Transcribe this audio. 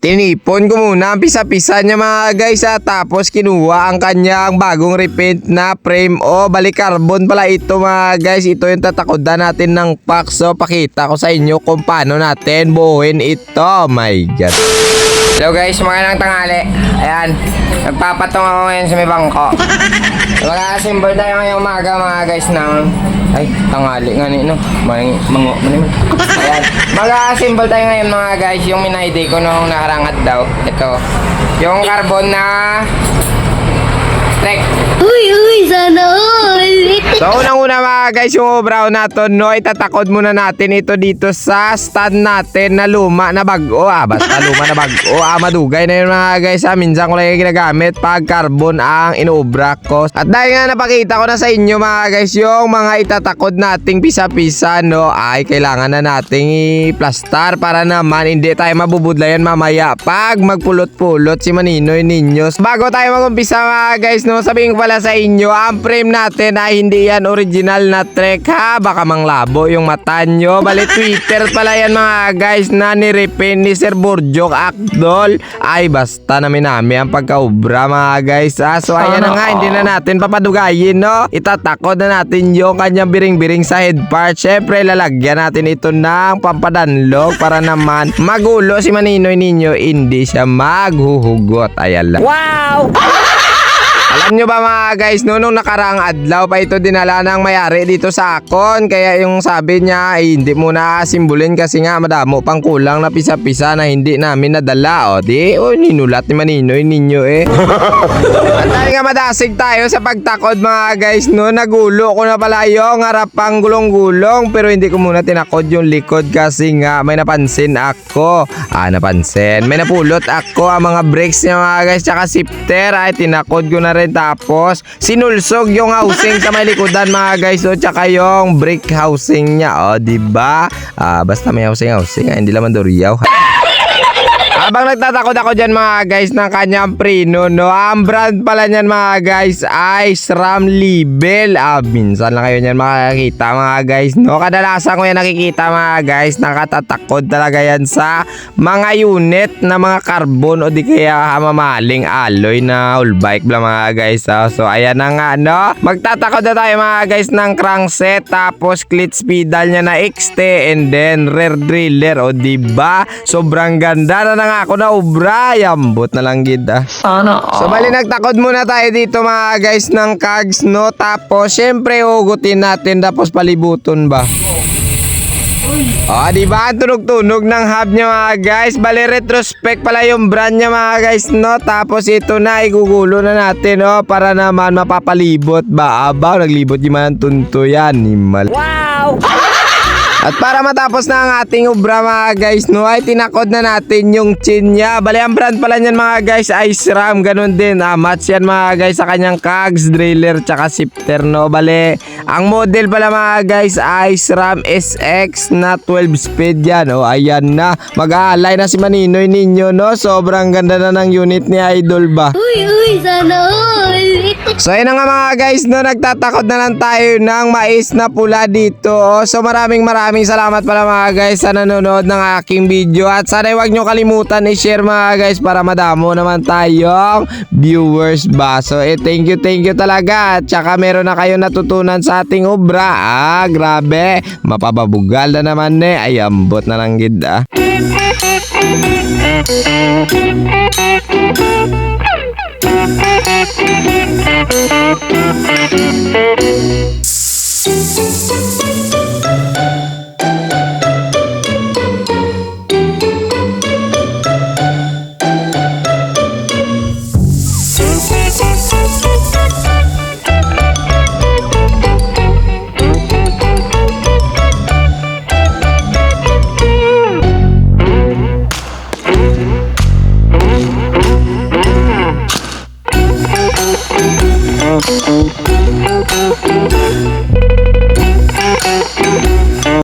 Tinipon ko muna ang pisa-pisa niya mga guys ha, tapos kinuha ang kanyang bagong repaint na frame o balik carbon pala ito mga guys. Ito yung tatakodan natin ng pack. So pakita ko sa inyo kung paano natin buuin ito. Oh my god. Hello guys, magandang tanghali. Ayan, nagpapatong ako ngayon sa may bangko. Mag-assemble tayo ngayong umaga mga guys ng... Ay, tanghali nga ni, no? Mang, mango, mango. Mag-assemble tayo ngayon mga guys. Yung minaide ko nung nakarangat daw. Ito, yung carbon na... Trek. So unang-una mga guys, yung brown natin, no, itatakod muna natin ito dito sa stand natin na luma na bago. Ah, basta luma na bago. Ah, madugay na yun mga guys. Ah, minsan ko lang ginagamit pag carbon ang inubra ko. At dahil nga napakita ko na sa inyo mga guys, yung mga itatakod nating pisa-pisa, no, ay kailangan na nating i-plastar para naman hindi tayo mabubudlayan mamaya pag magpulot-pulot si Maninoy Ninyos. Bago tayo mag-umpisa mga guys, no, sabihin ko pala sa inyo, ang frame natin ay hindi yan original na trek ha. Baka manglabo yung mata nyo. Bali Twitter pala yan mga guys na nirepin ni Sir Burjok Akdol. Ay basta namin namin ang pagkaubra mga guys ha. So ayan na nga, hindi na natin papadugayin no. Itatakod na natin yung kanyang biring-biring sa head part. Syempre lalagyan natin ito ng pampadanlog para naman magulo si Maninoy ninyo. Hindi siya maghuhugot. Ayan lang. Wow! Alam nyo ba mga guys, no, nung nakaraang adlaw pa ito dinala ng mayari dito sa akon. Kaya yung sabi niya, ay hindi muna simbulin kasi nga madamo pang kulang na pisa-pisa na hindi namin nadala. O di, o ninulat ni Maninoy ninyo eh. At nga madasig tayo sa pagtakod mga guys, no, nagulo ko na pala yung harapang gulong-gulong. Pero hindi ko muna tinakod yung likod kasi nga may napansin ako. Ah, napansin. May napulot ako ang mga brakes niya mga guys, tsaka shifter. Ay, tinakod ko na rin tapos sinulsog yung housing sa may likodan mga guys o tsaka yung brick housing niya o di ba? Ah, basta may housing housing ah, hindi naman doriyaw Habang nagtatakot ako dyan mga guys ng kanyang prino, no? Ang brand pala niyan mga guys ay SRAM Libel. Ah, minsan lang kayo niyan makakita mga guys, no? Kadalasan ko yan nakikita mga guys, nakatatakot talaga yan sa mga unit na mga carbon o di kaya mamaling alloy na whole bike lang mga guys. ah. So, ayan na nga, no? Magtatakot na tayo mga guys ng crankset, tapos clutch pedal niya na XT, and then rear driller, o di ba? Sobrang ganda na na ako na ubra. Yambot na lang gid ah. Sana So bali nagtakod muna tayo dito mga guys ng kags no. Tapos syempre hugutin natin tapos palibuton ba. Oh, di ba? Tunog-tunog ng hub niya mga guys. Bali retrospect pala yung brand niya mga guys, no? Tapos ito na, igugulo na natin, no? Para naman mapapalibot ba? Aba, naglibot yung mga tunto yan. Himal. Wow! At para matapos na ang ating ubra mga guys, no, ay tinakod na natin yung chin niya. Bali, ang brand pala niyan mga guys ay SRAM. Ganun din. Ah, match yan mga guys sa kanyang cogs, driller, tsaka shifter, no. Bali, ang model pala mga guys ay SRAM SX na 12 speed yan. O, ayan na. Mag-aalay na si Maninoy ninyo, no. Sobrang ganda na ng unit ni Idol ba. Uy, uy, sana all. So ayun na nga mga guys, no, nagtatakot na lang tayo ng mais na pula dito. Oh. So maraming maraming salamat pala mga guys sa nanonood ng aking video. At sana huwag nyo kalimutan i-share mga guys para madamo naman tayong viewers ba. So eh, thank you, thank you talaga. At saka meron na kayo natutunan sa sa ating obra. Ah, grabe. Mapababugal na naman ne. Ay, ambot na lang gid ah. Thank you.